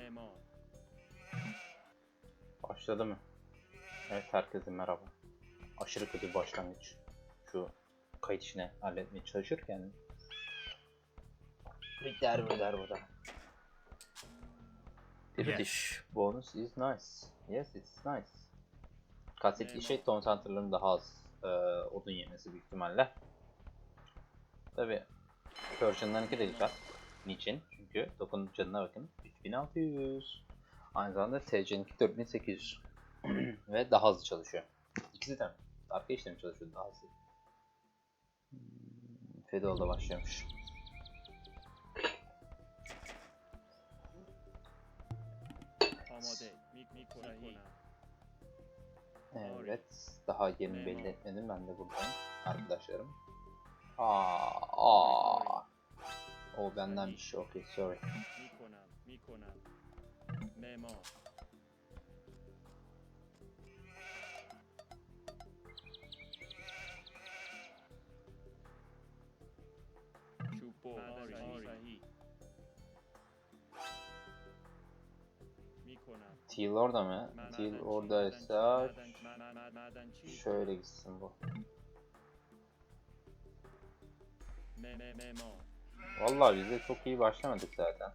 Memo. Başladı mı? Evet herkese merhaba. Aşırı kötü bir başlangıç. Şu kayıt işini halletmeye çalışırken bir der bu der bu da. British bonus is nice. Yes it's nice. Kasetli şey ton center'ların daha az e, odun yemesi büyük ihtimalle. Tabi version'larınki de güzel. Niçin? çünkü. Dokunun canına bakın. 3600. Aynı zamanda SC'ninki 4800. Ve daha hızlı çalışıyor. İkisi de arka işlem çalışıyor daha hızlı. Hmm, Fedol'da başlıyormuş. Evet, daha yeni belli etmedim ben de buradan arkadaşlarım. Aa, aa. O benden bir şey. Okay, sorry. Mikonan, Mikonan. Memo. Çupo, Mari, Mari. Teal orada mı? Teal oradaysa şöyle gitsin bu. Memo. Vallahi biz de çok iyi başlamadık zaten.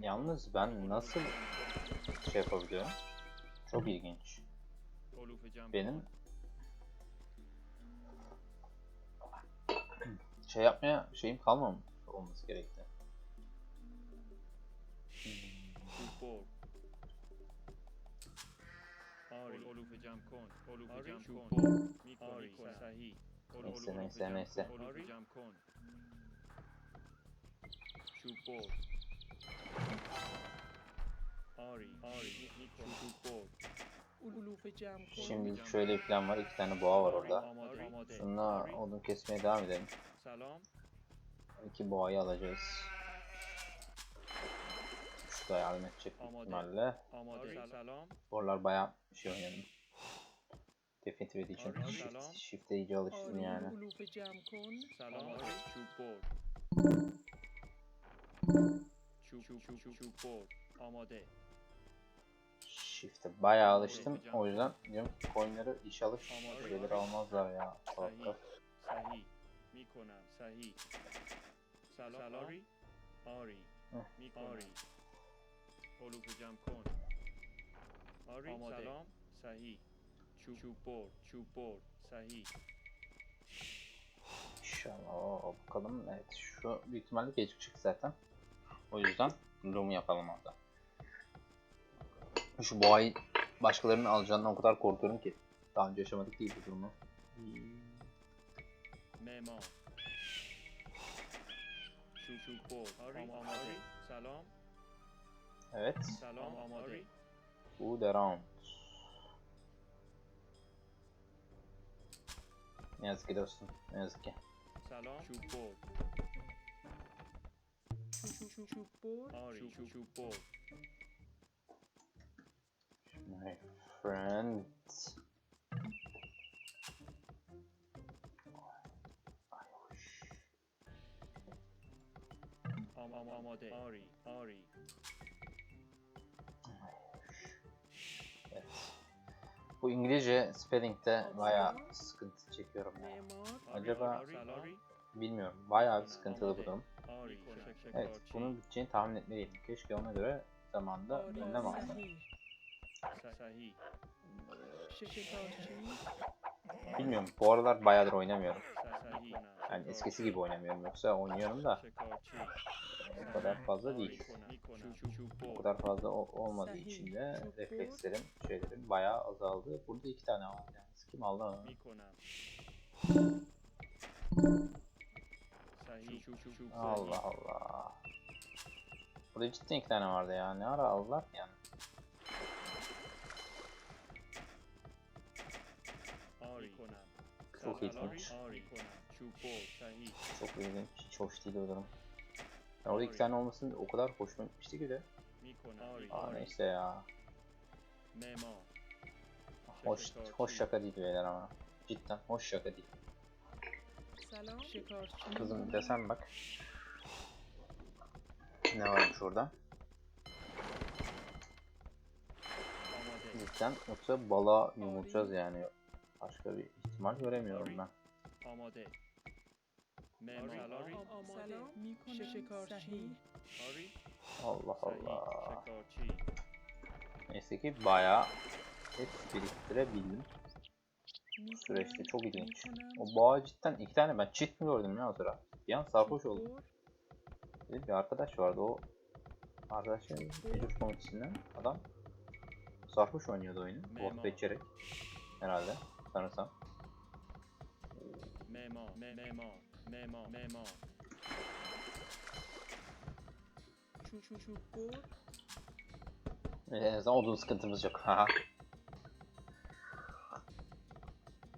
Yalnız ben nasıl şey yapabiliyorum? Çok ilginç. Benim şey yapmaya şeyim kalmamış olması gerekti. Ari, Olufecan Kon, Olufecan Kon, Mikon, Sahi. Neyse, neyse, neyse. Şimdi şöyle bir plan var. iki tane boğa var orada. Şununla odun kesmeye devam edelim. İki boğayı alacağız. Şu da yardım edecek ihtimalle. Borlar bayağı şey oynadım. Definitive Edition. Arı, Shift, selam. shift'e iyice alıştım Ari yani. ulufe cam konu. سلام چوب بر چوب چوب چوب چوب بر آماده Shift'e bayağı alıştım. O yüzden diyorum ki coinleri inşallah şeyleri almazlar ya. Salaklar. صحیح میکنم صحیح سلام آری آری اه. میکنم علوف جمع کن آری سلام صحیح Çupor, çupor, sahi. İnşallah bakalım. Evet şu büyük ihtimalle gecikecek zaten. O yüzden Doom'u yapalım orada. Şu boğayı başkalarının alacağından o kadar korkuyorum ki. Daha önce yaşamadık değil bu durumu. Hmm. Memo. Evet. Salam amade. Bu deram. Ne yazık ki dostum. Ne yazık ki. سلام چوب بر Çup çup çup bor. آری چوب چوب بر My friend. آم آم آماده آری آری Evet. Bu İngilizce spelling'de bayağı sıkıntı çekiyorum ya. Acaba bilmiyorum. Bayağı bir sıkıntılı bu durum. Evet, bunun bütçeni tahmin etmeliyim. Keşke ona göre zamanda önlem alsam. Bilmiyorum. Bu aralar bayağıdır oynamıyorum. Yani eskisi gibi oynamıyorum. Yoksa oynuyorum da bu kadar fazla değil. Bu kadar fazla olmadığı için de reflekslerim, şeylerim bayağı azaldı. Burada iki tane var. Yani. Kim aldı onu? میکنم صحیح Allah Allah. Burada cidden iki tane vardı ya. Ne ara aldılar ki yani? آری کنم Çok ilginç. آری کنم چوب بر صحیح Çok ilginç. Hiç hoş değil o durum. Ya orada iki tane olmasın o kadar hoşuma gitmişti ki de. میکنم Aa neyse ya. مما Hoş, hoş şaka değil beyler ama. Cidden hoş şaka değil. Selam. Kızım desem bak. Ne varmış orada? Cidden yoksa balığa yumulacağız yani. Başka bir ihtimal göremiyorum ben. Allah Allah. Neyse ki bayağı paket biriktirebildim. Süreçte çok ilginç. O boğa cidden iki tane ben çift mi gördüm ya o sıra? Bir an sarhoş oldum. Dedim bir arkadaş vardı o arkadaşın Ecus komutisinden adam sarhoş oynuyordu oyunu. Vodka içerek herhalde sanırsam. Memo, memo, memo, memo. Şu şu şu bu. Ee, o zaman odun sıkıntımız yok.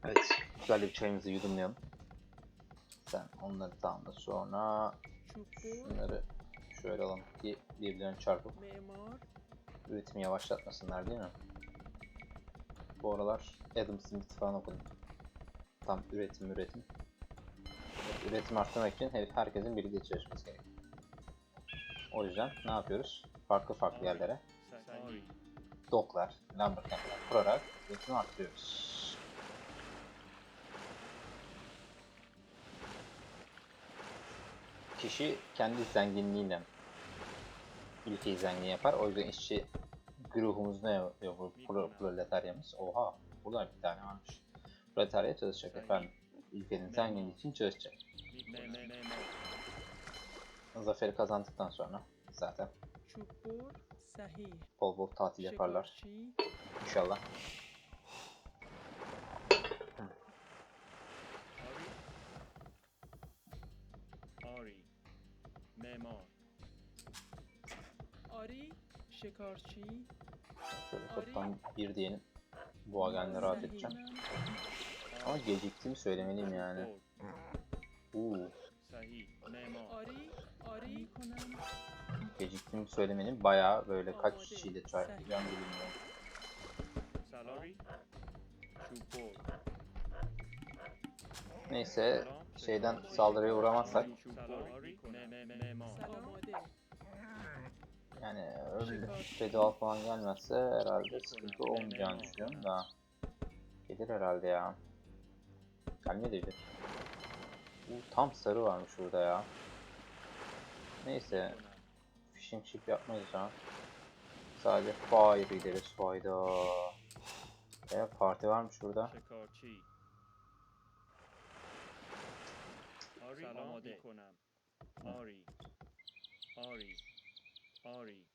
Evet. Güzel bir çayımızı yudumlayalım. Sen onları tamamla sonra şunları şöyle alalım ki birbirlerine çarpıp üretimi yavaşlatmasınlar değil mi? Bu aralar Adam Smith falan okudum. Tam üretim üretim. Evet, üretim arttırmak için herkesin birlikte çalışması gerekiyor. O yüzden ne yapıyoruz? Farklı farklı yerlere doklar, lumberjacklar kurarak üretimi arttırıyoruz. kişi kendi zenginliğiyle ülkeyi zengin yapar. O yüzden işçi grubumuz ne yapıyor? Pro, proletaryamız. Oha! Burada bir tane varmış. Proletarya çalışacak efendim. Ülkenin zenginliği için çalışacak. Zaferi kazandıktan sonra zaten bol bol tatil yaparlar. İnşallah. Memar. Ari şekerçi. Toptan bir diyelim. Bu agenle rahat edeceğim. Ama geciktiğimi söylemeliyim yani. Uuu. Geciktiğimi söylemeliyim. Bayağı böyle kaç kişiyle çarpacağım bilmiyorum. Neyse şeyden saldırıya uğramazsak. Yani öyle fedal şey falan gelmezse herhalde sıkıntı olmayacağını düşünüyorum da. Gelir herhalde ya. Gelmedi Bu tam sarı varmış burada ya. Neyse. Fishing ship yapmayız ha. Sadece fire gideriz fayda. Evet parti varmış burada. آری آماده کنم آری آری آری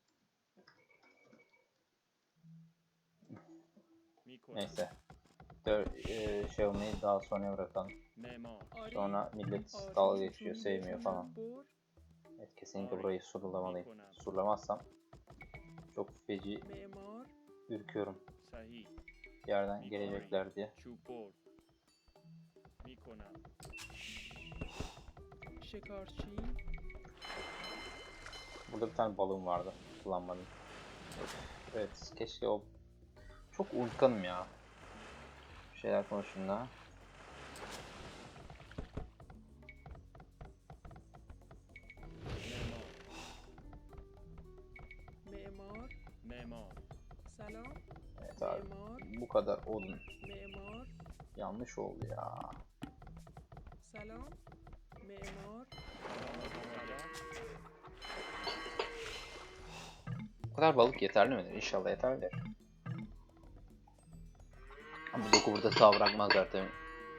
میکنم Neyse. Dör, e, şey olmayı daha sonra bırakalım. معمار آری Sonra millet آری dalga چوب geçiyor, چوب sevmiyor چوب falan. بر Evet kesinlikle burayı surulamalıyım. میکنم Surlamazsam çok feci معمار ürküyorum. صحیح Yerden gelecekler diye. چوب بر Eşek Archie. Burada bir tane balığım vardı. Kullanmadım. Evet keşke o... Çok unutkanım ya. Bir şeyler konusunda. Memur. Memur. Selam. Evet abi. Memur. Bu kadar odun. Memur. Yanlış oldu ya. Selam memur. Bu kadar balık yeterli midir? İnşallah yeterlidir. Ama bu doku burada sağ bırakmazlar tabii.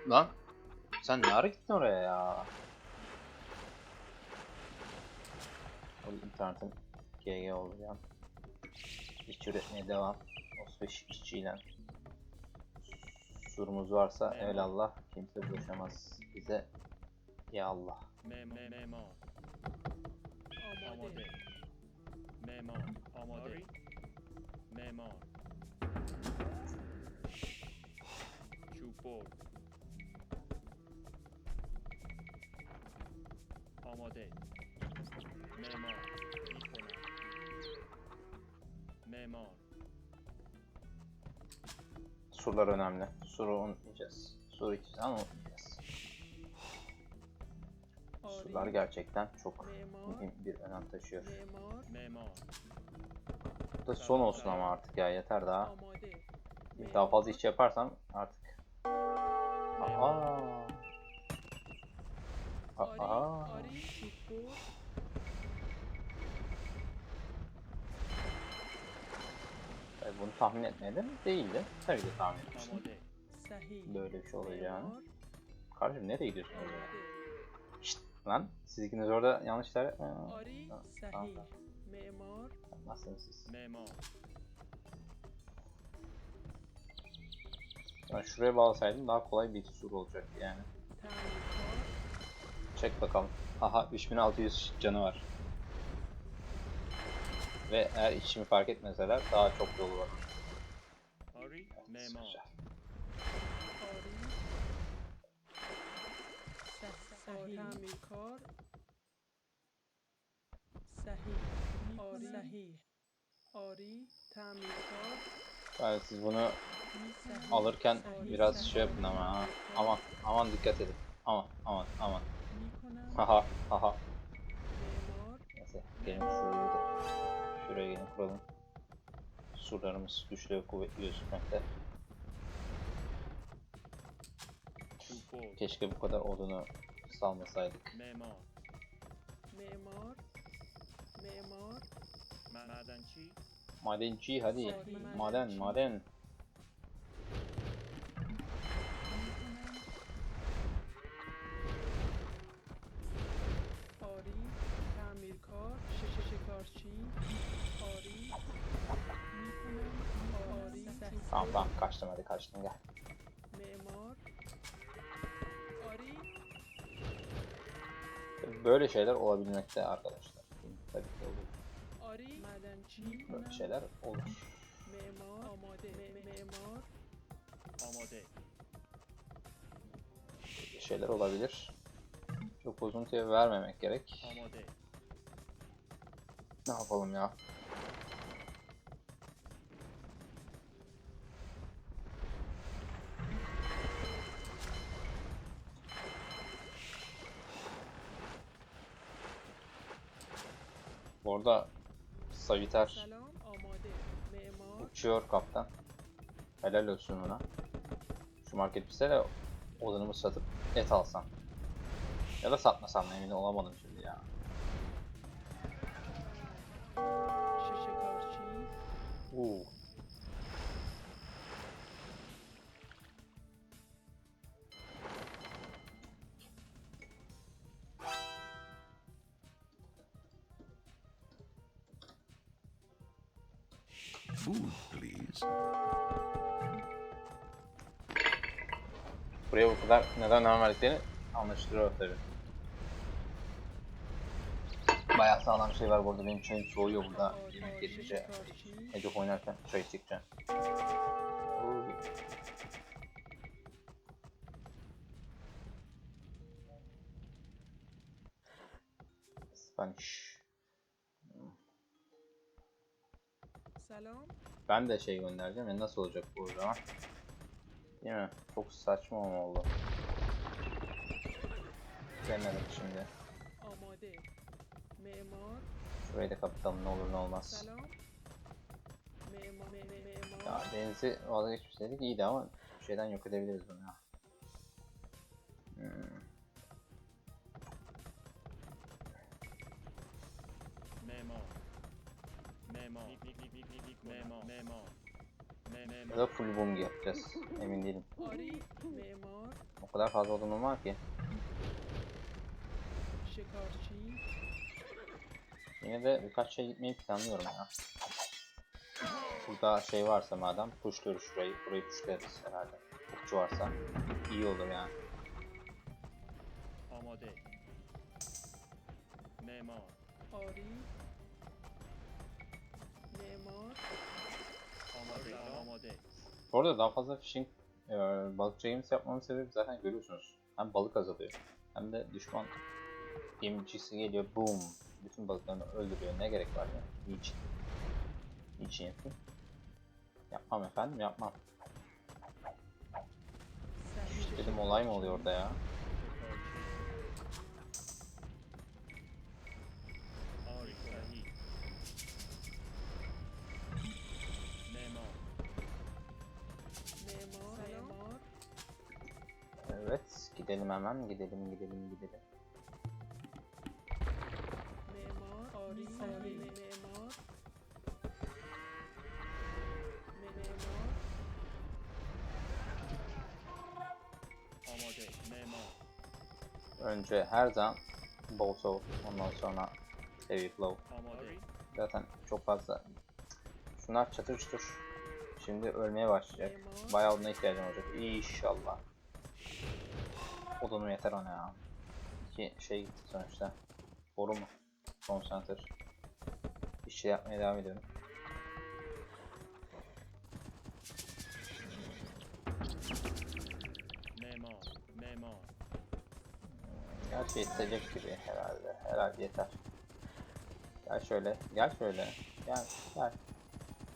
Lan sen ne ara gittin oraya ya? Oğlum internetim GG oldu ya. İşçi üretmeye devam. O işçiyle. Surumuz varsa evelallah kimse bulaşamaz bize ya Allah. Memo. Memo. Amade. Memo. Amade. Memo. Çupor. Amade. Memor. Mikona. Memor. Sular önemli. Suru unutmayacağız. Suru içeceğiz ama unutmayacağız. Sular gerçekten çok mühim bir önem taşıyor. Bu da son olsun ama artık ya yeter daha. Daha fazla iş yaparsam artık. Aa. Aa. Tabii bunu tahmin etmedim. Değildi. Tabii ki de tahmin etmiştim. Böyle bir şey olacağını. Kardeşim nereye gidiyorsun oraya? Lan siz ikiniz orada yanlışlar... Ee, Ari ha, Memur. Nasılsınız siz? Memur. Ben şuraya bağlasaydım daha kolay bir sur olacak yani. Çek bakalım. Aha 3600 canı var. Ve eğer içimi fark etmeseler daha çok yolu var. Ari Memur. صحیح تعمیرکار صحیح آری صحیح آری تعمیرکار Yani siz bunu صحیح alırken صحیح biraz صحیح şey yapın ama ha. Aman aman dikkat edin. Aman aman aman. میکنم Haha haha. معمار Neyse gelin şuraya da şuraya gelin kuralım. Surlarımız güçlü ve kuvvetli gözükmekte. چوب بر Keşke bu kadar odunu salmasaydık. Memur. Memur. Memur. Madenci. Madenci hadi. Maden maden. Ari. Tamirkar. Şeşeşekarçi. Ari. Tamam tamam kaçtım hadi kaçtım gel. böyle şeyler olabilmekte arkadaşlar. Tabii ki olur. Böyle şeyler olur. Böyle şeyler olabilir. Çok uzun vermemek gerek. Ne yapalım ya? Orada Saviter uçuyor kaptan. Helal olsun ona. Şu market bize de odunımı satıp et alsam. Ya da satmasam emin olamadım şimdi ya. Uuu move, please. Buraya bu kadar neden devam verdiklerini anlaştırıyor tabii. Bayağı sağlam şey var burada. Benim çayım soğuyor burada. Yemek geçince. Ece oynarken çay içtikçe. Spanish. selam. Ben de şey göndereceğim ya nasıl olacak bu zaman? Değil mi? Çok saçma ama oldu. Denedim şimdi. Amade. Memur. Şurayı da kapatalım ne olur ne olmaz. Selam. Memur. Ya denizi vazgeçmiş dedik iyiydi ama bir şeyden yok edebiliriz bunu. Ya da full bomb yapacağız. Emin değilim. O kadar fazla odunum var ki. Yine de birkaç şey gitmeyi planlıyorum ya. Burada şey varsa madem puşluyoruz şurayı. Burayı puşlarız herhalde. Okçu varsa iyi olur yani. Amade. Memar. Arif. Bu arada daha fazla fishing e, balıkçı games yapmamın sebebi zaten görüyorsunuz. Hem balık azalıyor hem de düşman gemicisi geliyor boom. Bütün balıklarını öldürüyor. Ne gerek var yani? Niçin? Niçin şey yapayım? Yapmam efendim yapmam. Dedim olay mı oluyor orada ya? Gidelim hemen gidelim gidelim gidelim. Memur, arayın, arayın, memur. Önce her zaman bol soğuk ondan sonra heavy flow. Zaten çok fazla. Şunlar çatır çatır. Şimdi ölmeye başlayacak. Bayağı buna ihtiyacım olacak. İnşallah odunum yeter ona ya. Ki şey gitti sonuçta. Boru mu? Konsantr. İşçi şey yapmaya devam ediyorum. Gerçi yetecek gibi herhalde. Herhalde yeter. Gel şöyle. Gel şöyle. Gel. Gel.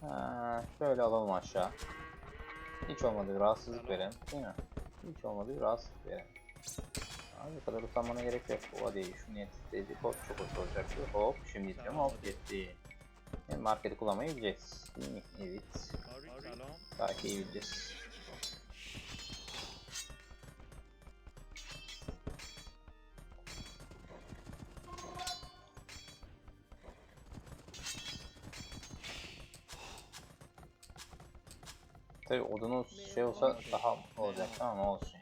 Ha, şöyle alalım aşağı. Hiç olmadı bir rahatsızlık verelim. Değil mi? Hiç olmadı bir rahatsızlık verelim. Abi kadar utanmana gerek yok. O değil şu niyetsizdi. Hop çok hoş olacaktı. Hop şimdi diyeceğim hop gitti. Yani e, marketi kullanmayı bileceğiz. Değil mi? Evet. Belki iyi bileceğiz. Tabi odunuz şey olsa daha olacak tamam olsun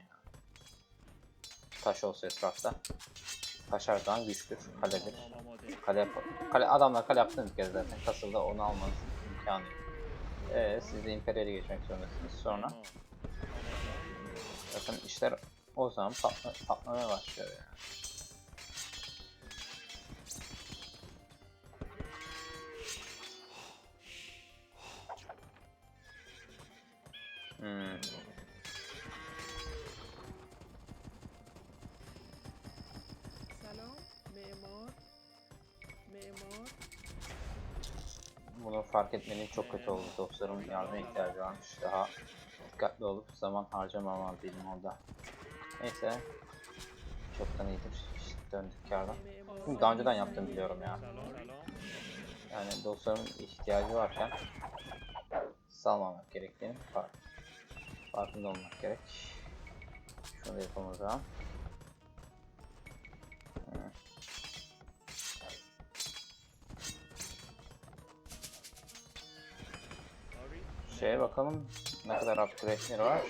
taş olsa etrafta. Taş her zaman güçtür. Kaledir. Kale, yap kale adamlar kale yaptı bir kere zaten. Kasılda onu almanız imkanı yok. Ee, siz de İmperyal'e geçmek zorundasınız. Sonra Bakın işler o zaman patla, patlamaya başlıyor yani. Hmm. fark etmenin çok kötü oldu. Dostlarım yardıma ihtiyacı varmış. Daha dikkatli olup zaman harcamamalıydım orada. Neyse. Çoktan iyidir. İşte döndük kardan. Bunu daha önceden yaptığımı biliyorum ya. Yani dostlarım ihtiyacı varken salmamak gerektiğini fark, farkında olmak gerek. Şunu da yapamazsam. Şeye bakalım ne kadar upgrade'leri var.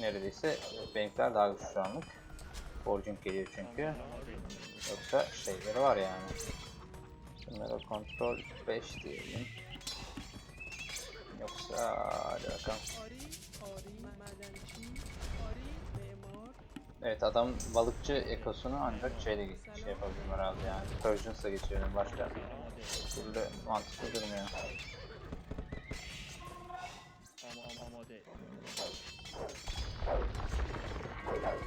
Neredeyse benimkiler daha güçlü şu anlık. Borcum geliyor çünkü. Yoksa şeyleri var yani. Bunlara kontrol 5 diyelim. Yoksa hadi bakalım. Evet adam balıkçı ekosunu ancak şeyle şey yapabiliyor herhalde yani. Purgeonce'la geçiyor başka. Türlü mantıklı durmuyor. Ama ama ama.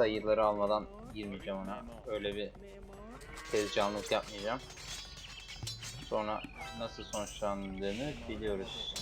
sayıları almadan girmeyeceğim ona. Öyle bir tezcanlık yapmayacağım. Sonra nasıl sonuçlandığını biliyoruz.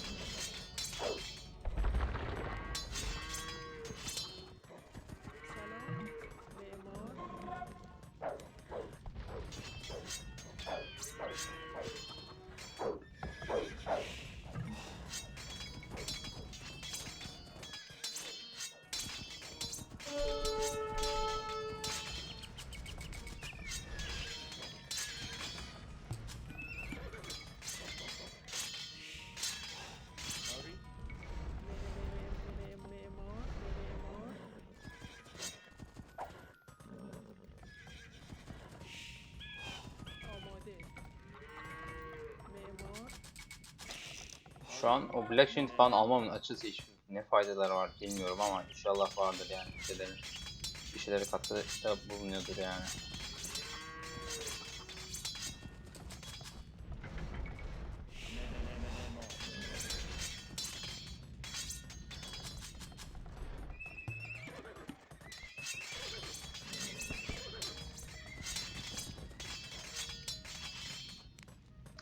Şu an o Black Shield falan almamın açısı hiç ne faydaları var bilmiyorum ama inşallah vardır yani bir şeylerin bir şeyleri katkıda bulunuyordur yani.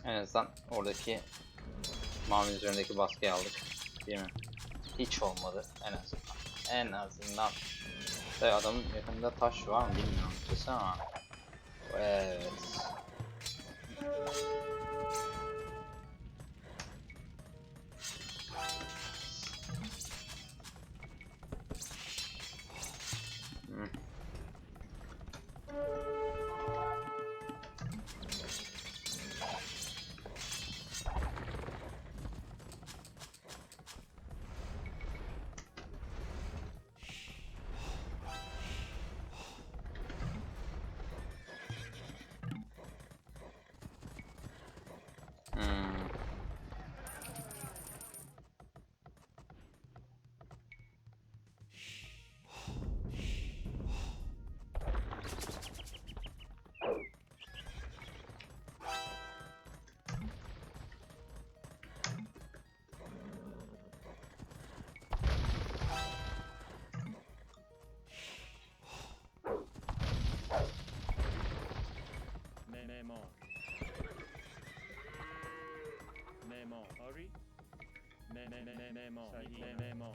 En azından oradaki mavi üzerindeki baskıyı aldık. Değil mi? Hiç olmadı en azından. En azından. Tabii adamın yakında taş var mı bilmiyorum açıkçası ama. Evet.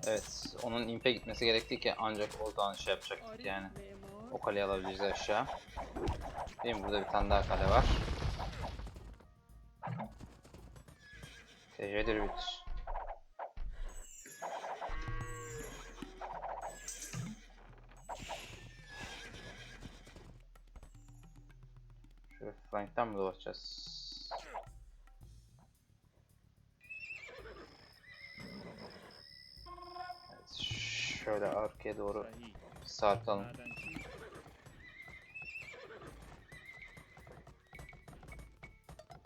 Evet, onun impe gitmesi gerekti ki ancak oradan şey yapacaktık yani. O kaleyi alabileceğiz aşağı. Değil mi? Burada bir tane daha kale var. şöyle arkaya doğru sarkalım.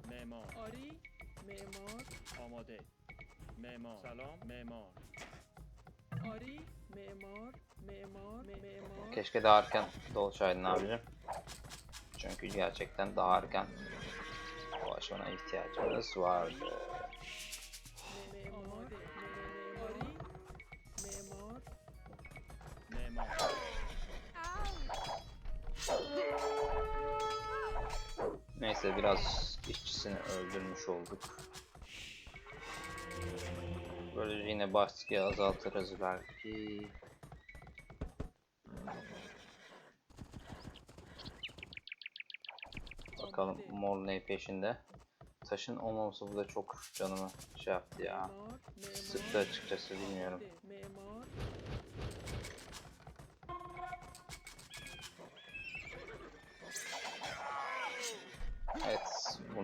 Memur. Ari, memur. Amade. Memur. Salam, memur. Ari, memur, memur, memur. Keşke daha erken doluşaydın abicim. Çünkü gerçekten daha erken bu aşamana ihtiyacımız vardı. Neyse biraz işçisini öldürmüş olduk. Böylece yine baskıyı azaltırız belki. Bakalım mor ne peşinde. Taşın olmaması burada çok canımı şey yaptı ya. Sıktı açıkçası bilmiyorum.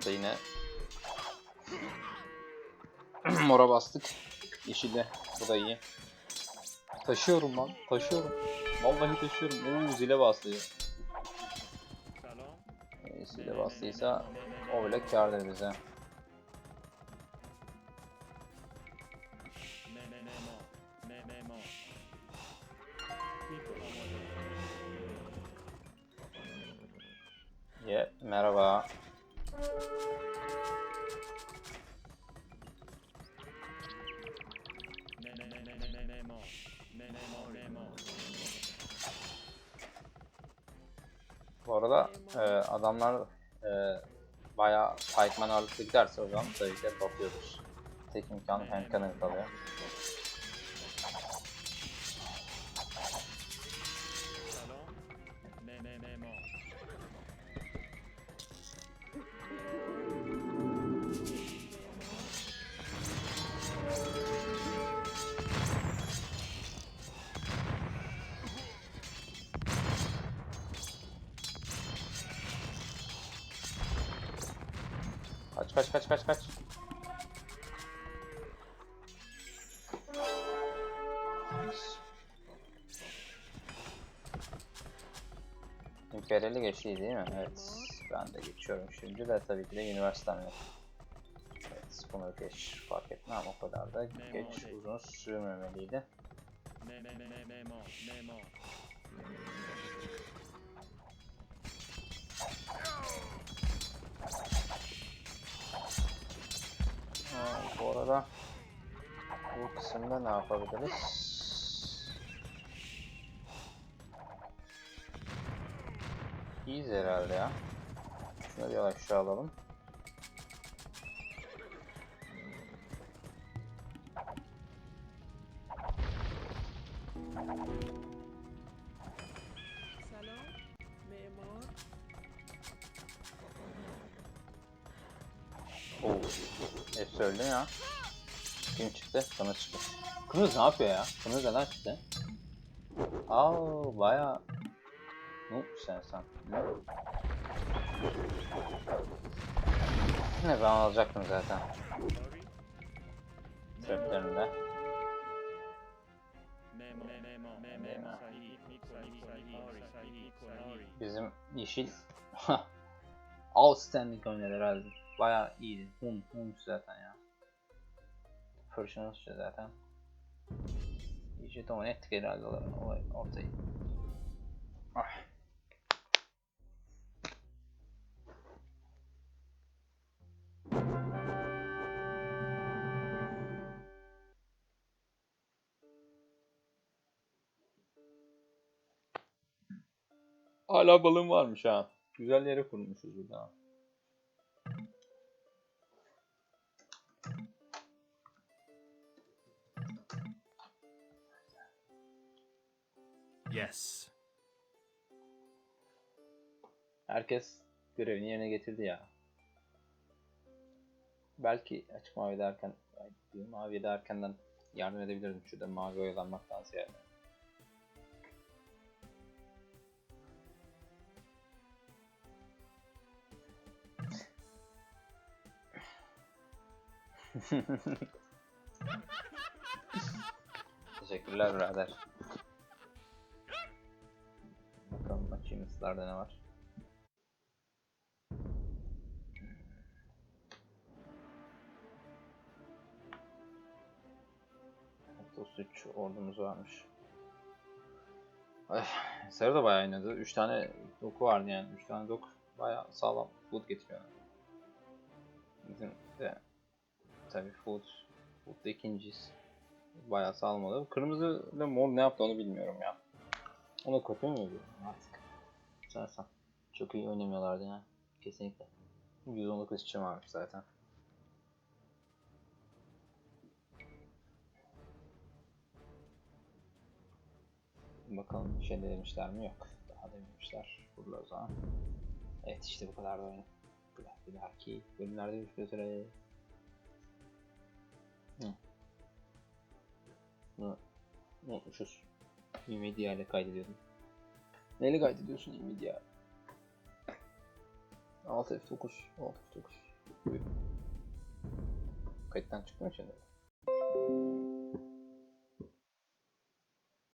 Orada yine mora bastık. Yeşille. Bu da iyi. Taşıyorum lan. Taşıyorum. Vallahi taşıyorum. Oo zile bastı. Ee, zile bastıysa o bile kârdır bize. Yeah, merhaba. Arada e, adamlar e, bayağı Pikeman ağırlıklı giderse o zaman tabii ki bakıyoruz. Tek imkanı hem kanı kalıyor. Geçti değil mi? Evet. Ben de geçiyorum şimdi de tabii ki de üniversitem yok. Evet. Sonra geç fark etmem o kadar da geç uzun sürmemeliydi. Ha, bu arada bu kısımda ne yapabiliriz? iyiyiz herhalde ya. Şunu bir aşağı alalım. Oh. Hep öldü ya. Kim çıktı? Bana çıktı. Kınız ne yapıyor ya? Kınız neden çıktı? Aa baya ne sen sen? Ne? Ben alacaktım zaten. Traplerinde. Bizim yeşil outstanding oynadı herhalde. Baya iyiydi. Hum, hum zaten ya. Fırçınız zaten. İyice domine ettik herhalde ortayı. Ah. Hala balım varmış ha. Güzel yere kurmuşuz burada. Yes. Herkes görevini yerine getirdi ya. Belki açık mavi derken, mavi derkenden yardım edebilirdim şurada mavi oyalanmaktan ziyade. Teşekkürler birader. Bakalım achievements'larda ne var? Üç ordumuz varmış. Ay, Sarı da bayağı oynadı. 3 tane doku vardı yani. 3 tane dok bayağı sağlam food getiriyor. Bizim de tabii food, food da ikinciyiz. Bayağı sağlam oldu. Kırmızı ile mor ne yaptı onu bilmiyorum ya. Ona kötü mü oluyor artık? Sanırsam. Çok iyi oynamıyorlardı ya. Kesinlikle. 119 kişi varmış zaten. Bakalım bir şey demişler mi? Yok. Daha dememişler. Burada o zaman. Evet işte bu kadar da oyun. Bir dahaki bölümlerde görüşmek üzere. Hı. Bunu unutmuşuz. Nvidia ile kaydediyordum. Neyle kaydediyorsun Nvidia? Alt F9. Alt F9. Buyurun. Kayıttan çıktı mı şimdi?